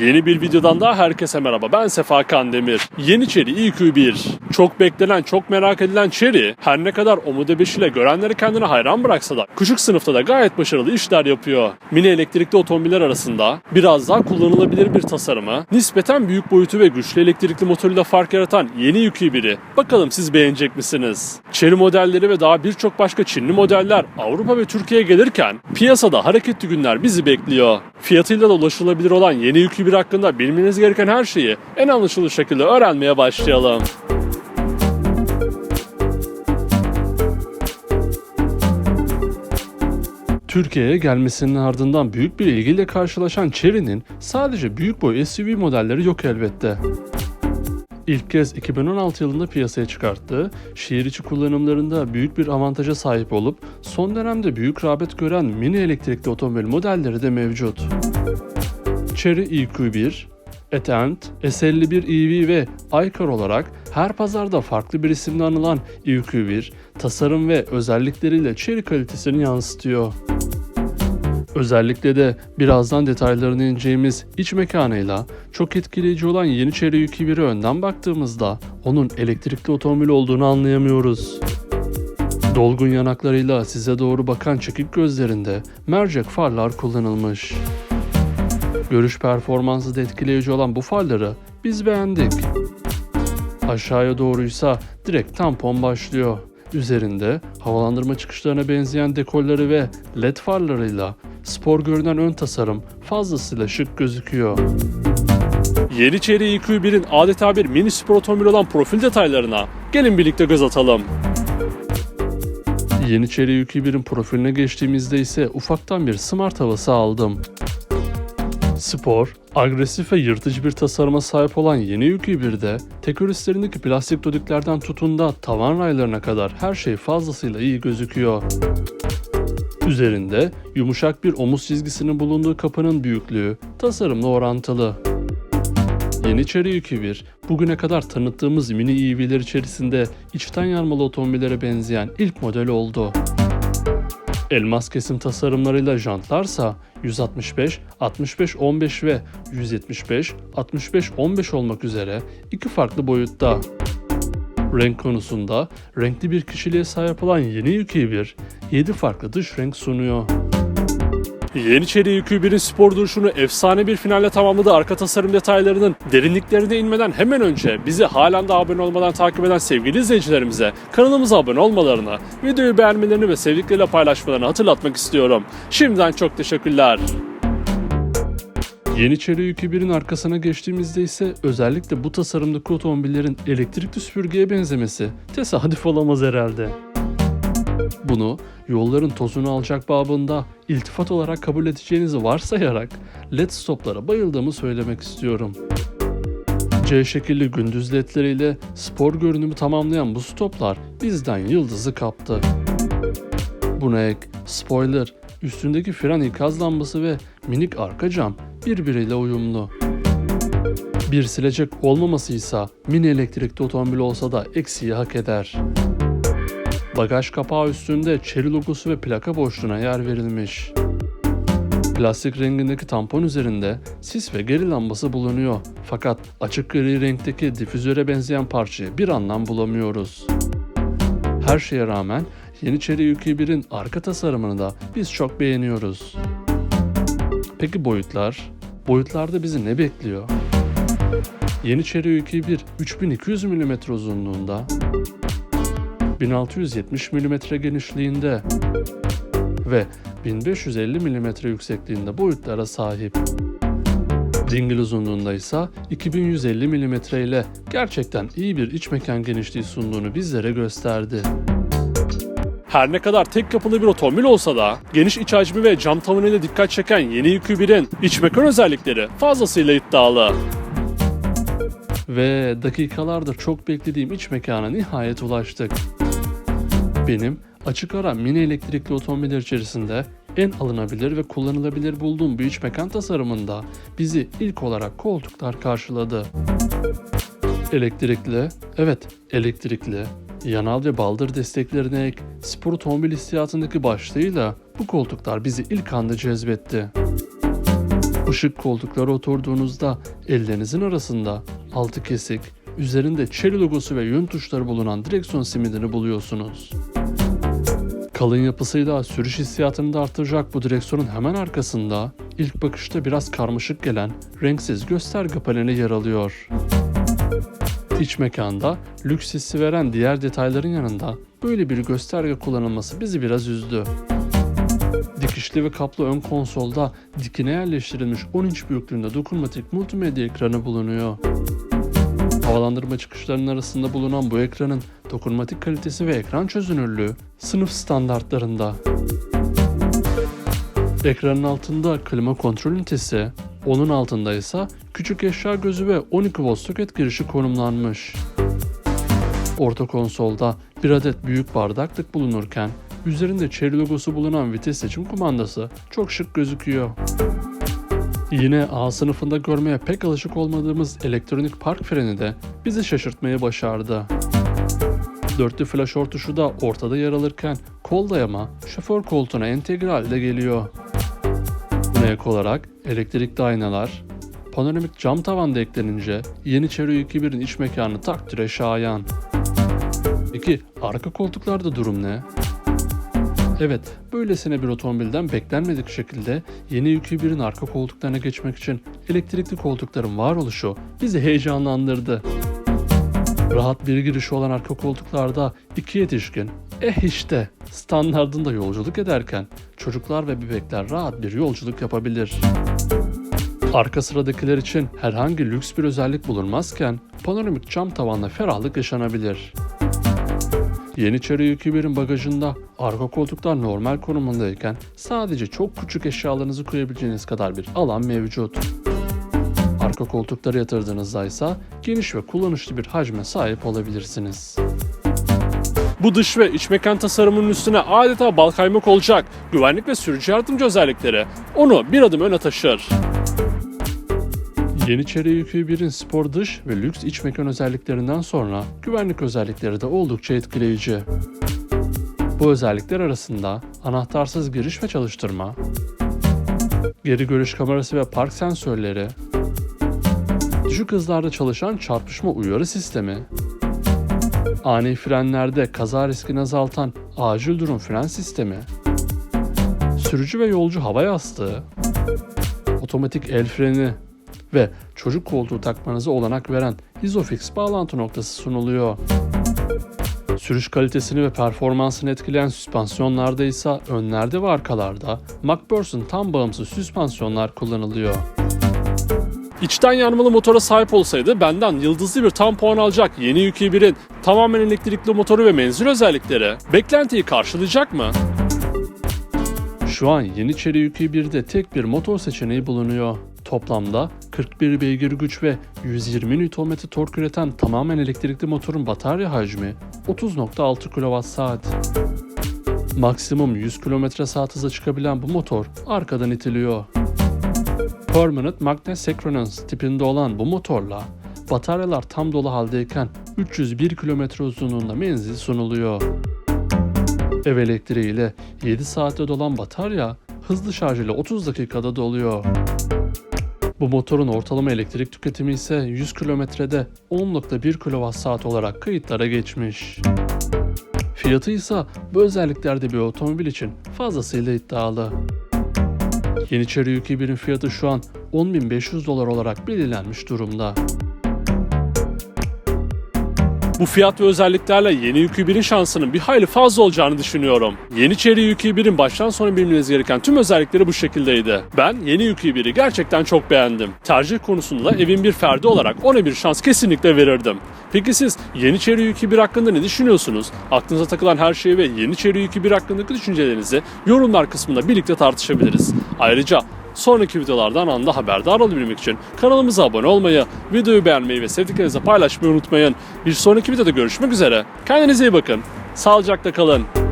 Yeni bir videodan daha herkese merhaba. Ben Sefa Kandemir. Yeniçeri EQ1. Çok beklenen, çok merak edilen Cherry her ne kadar Omude 5 ile görenleri kendine hayran bıraksa da küçük sınıfta da gayet başarılı işler yapıyor. Mini elektrikli otomobiller arasında biraz daha kullanılabilir bir tasarımı, nispeten büyük boyutu ve güçlü elektrikli motoruyla fark yaratan yeni EQ1'i. Bakalım siz beğenecek misiniz? Cherry modelleri ve daha birçok başka Çinli modeller Avrupa ve Türkiye'ye gelirken piyasada hareketli günler bizi bekliyor. Fiyatıyla da ulaşılabilir olan yeni EQ1 hakkında bilmeniz gereken her şeyi en anlaşılır şekilde öğrenmeye başlayalım. Türkiye'ye gelmesinin ardından büyük bir ilgiyle karşılaşan Chery'nin sadece büyük boy SUV modelleri yok elbette. İlk kez 2016 yılında piyasaya çıkarttığı, şehir içi kullanımlarında büyük bir avantaja sahip olup son dönemde büyük rağbet gören mini elektrikli otomobil modelleri de mevcut. Chery EQ1, Etent, S51 EV ve iCar olarak her pazarda farklı bir isimle anılan EQ1, tasarım ve özellikleriyle Chery kalitesini yansıtıyor. Özellikle de birazdan detaylarını ineceğimiz iç mekanıyla çok etkileyici olan Yeniçeri EQ1'e önden baktığımızda onun elektrikli otomobil olduğunu anlayamıyoruz. Dolgun yanaklarıyla size doğru bakan çekik gözlerinde mercek farlar kullanılmış. Görüş performansı da etkileyici olan bu farları biz beğendik. Aşağıya doğruysa direkt tampon başlıyor. Üzerinde havalandırma çıkışlarına benzeyen dekolları ve led farlarıyla spor görünen ön tasarım fazlasıyla şık gözüküyor. Yeniçeri EQ1'in adeta bir mini spor otomobil olan profil detaylarına gelin birlikte göz atalım. Yeniçeri EQ1'in profiline geçtiğimizde ise ufaktan bir smart havası aldım. Spor, agresif ve yırtıcı bir tasarıma sahip olan yeni EQ1'de tekör üstlerindeki plastik dodiklerden tutun da tavan raylarına kadar her şey fazlasıyla iyi gözüküyor. Üzerinde yumuşak bir omuz çizgisinin bulunduğu kapının büyüklüğü tasarımla orantılı. Yeniçeri EQ1, bugüne kadar tanıttığımız mini EV'ler içerisinde içten yanmalı otomobillere benzeyen ilk model oldu. Elmas kesim tasarımlarıyla jantlarsa 165, 65, 15 ve 175, 65, 15 olmak üzere iki farklı boyutta. Renk konusunda renkli bir kişiliğe sahip olan yeni EQ1 7 farklı dış renk sunuyor. Yeniçeri EQ1'in spor duruşunu efsane bir finalle tamamladı. Arka tasarım detaylarının derinliklerine inmeden hemen önce bizi halen de abone olmadan takip eden sevgili izleyicilerimize kanalımıza abone olmalarını, videoyu beğenmelerini ve sevdikleriyle paylaşmalarını hatırlatmak istiyorum. Şimdiden çok teşekkürler. Yeniçeri EQ1'in arkasına geçtiğimizde ise özellikle bu tasarımdaki otomobillerin elektrikli süpürgeye benzemesi tesadüf olamaz herhalde. Bunu yolların tozunu alacak babında iltifat olarak kabul edeceğinizi varsayarak led stoplara bayıldığımı söylemek istiyorum. C şekilli gündüz ledleriyle spor görünümü tamamlayan bu stoplar bizden yıldızı kaptı. Buna ek spoiler, üstündeki fren ikaz lambası ve minik arka cam birbiriyle uyumlu. Bir silecek olmamasıysa mini elektrikli otomobil olsa da eksiği hak eder. Bagaj kapağı üstünde Chery logosu ve plaka boşluğuna yer verilmiş. Plastik rengindeki tampon üzerinde sis ve geri lambası bulunuyor. Fakat açık gri renkteki difüzöre benzeyen parçaya bir anlam bulamıyoruz. Her şeye rağmen Yeniçeri EQ1'in arka tasarımını da biz çok beğeniyoruz. Peki boyutlar? Boyutlarda bizi ne bekliyor? Yeniçeri EQ1 3200 mm uzunluğunda, 1670 mm genişliğinde ve 1550 mm yüksekliğinde boyutlara sahip. Dingil uzunluğunda ise 2150 mm ile gerçekten iyi bir iç mekan genişliği sunduğunu bizlere gösterdi. Her ne kadar tek kapılı bir otomobil olsa da geniş iç hacmi ve cam tavanıyla dikkat çeken yeni EQ1'in iç mekan özellikleri fazlasıyla iddialı. Ve dakikalardır çok beklediğim iç mekana nihayet ulaştık. Benim açık ara mini elektrikli otomobiller içerisinde en alınabilir ve kullanılabilir bulduğum bu iç mekan tasarımında bizi ilk olarak koltuklar karşıladı. Elektrikli, evet elektrikli, yanal ve baldır desteklerine ek spor otomobil hissiyatındaki başlığıyla bu koltuklar bizi ilk anda cezbetti. Bu şık koltuklara oturduğunuzda ellerinizin arasında altı kesik, üzerinde Chery logosu ve yön tuşları bulunan direksiyon simidini buluyorsunuz. Kalın yapısıyla sürüş hissiyatını da artıracak bu direksiyonun hemen arkasında ilk bakışta biraz karmaşık gelen renksiz gösterge paneli yer alıyor. İç mekanda lüks hissi veren diğer detayların yanında böyle bir gösterge kullanılması bizi biraz üzdü. Dikişli ve kaplı ön konsolda dikine yerleştirilmiş 10 inç büyüklüğünde dokunmatik multimedya ekranı bulunuyor. Havalandırma çıkışlarının arasında bulunan bu ekranın dokunmatik kalitesi ve ekran çözünürlüğü sınıf standartlarında. Ekranın altında klima kontrol ünitesi, onun altında ise küçük eşya gözü ve 12 volt soket girişi konumlanmış. Orta konsolda bir adet büyük bardaklık bulunurken üzerinde Chery logosu bulunan vites seçim kumandası çok şık gözüküyor. Yine A sınıfında görmeye pek alışık olmadığımız elektronik park freni de bizi şaşırtmayı başardı. Dörtlü flaşör tuşu da ortada yer alırken kol dayama şoför koltuğuna entegre halde geliyor. Buna ek olarak elektrikli aynalar, panoramik cam tavan da eklenince yeni Chery 2.1'in iç mekanı takdire şayan. Peki arka koltuklarda durum ne? Evet, böylesine bir otomobilden beklenmedik şekilde yeni yükü birin arka koltuklarına geçmek için elektrikli koltukların varoluşu bizi heyecanlandırdı. Rahat bir girişi olan arka koltuklarda iki yetişkin, eh işte standardında yolculuk ederken çocuklar ve bebekler rahat bir yolculuk yapabilir. Arka sıradakiler için herhangi lüks bir özellik bulunmazken panoramik cam tavanla ferahlık yaşanabilir. Yeni Chery Yükü 1'in bagajında arka koltuklar normal konumundayken sadece çok küçük eşyalarınızı koyabileceğiniz kadar bir alan mevcut. Arka koltuklara yatırdığınızda ise geniş ve kullanışlı bir hacme sahip olabilirsiniz. Bu dış ve iç mekan tasarımının üstüne adeta bal kaymak olacak güvenlik ve sürücü yardımcı özellikleri onu bir adım öne taşır. Yeni Chery Yükü 1'in spor dış ve lüks iç mekan özelliklerinden sonra güvenlik özellikleri de oldukça etkileyici. Bu özellikler arasında anahtarsız giriş ve çalıştırma, geri görüş kamerası ve park sensörleri, düşük hızlarda çalışan çarpışma uyarı sistemi, ani frenlerde kaza riskini azaltan acil durum fren sistemi, sürücü ve yolcu hava yastığı, otomatik el freni ve çocuk koltuğu takmanıza olanak veren Isofix bağlantı noktası sunuluyor. Sürüş kalitesini ve performansını etkileyen süspansiyonlarda ise önlerde ve arkalarda McPherson tam bağımsız süspansiyonlar kullanılıyor. İçten yanmalı motora sahip olsaydı benden yıldızlı bir tam puan alacak yeni Yükü 1'in tamamen elektrikli motoru ve menzil özellikleri beklentiyi karşılayacak mı? Şu an yeni Chery Yükü 1'de tek bir motor seçeneği bulunuyor. Toplamda 41 beygir güç ve 120 Nm tork üreten tamamen elektrikli motorun batarya hacmi 30.6 kWh. Maksimum 100 km/s hıza çıkabilen bu motor arkadan itiliyor. Permanent Magnet Synchronous tipinde olan bu motorla bataryalar tam dolu haldeyken 301 km uzunluğunda menzil sunuluyor. Ev elektriğiyle 7 saatte dolan batarya hızlı şarj ile 30 dakikada doluyor. Bu motorun ortalama elektrik tüketimi ise 100 kilometrede 10.1 kWh olarak kayıtlara geçmiş. Fiyatı ise bu özelliklerde bir otomobil için fazlasıyla iddialı. Yeni Chery Yükü 1'in fiyatı şu an 10.500 dolar olarak belirlenmiş durumda. Bu fiyat ve özelliklerle yeni Yükü 1'in şansının bir hayli fazla olacağını düşünüyorum. Yeni Chery Yükü 1'in baştan sona bilmeniz gereken tüm özellikleri bu şekildeydi. Ben yeni Yükü 1'i gerçekten çok beğendim. Tercih konusunda evin bir ferdi olarak ona bir şans kesinlikle verirdim. Peki siz yeni Chery Yükü 1 hakkında ne düşünüyorsunuz? Aklınıza takılan her şeyi ve yeni Chery Yükü 1 hakkındaki düşüncelerinizi yorumlar kısmında birlikte tartışabiliriz. Ayrıca Sonraki videolardan anda haberdar olabilmek için kanalımıza abone olmayı, videoyu beğenmeyi ve sevdiklerinizle paylaşmayı unutmayın. Bir sonraki videoda görüşmek üzere. Kendinize iyi bakın. Sağlıcakla kalın.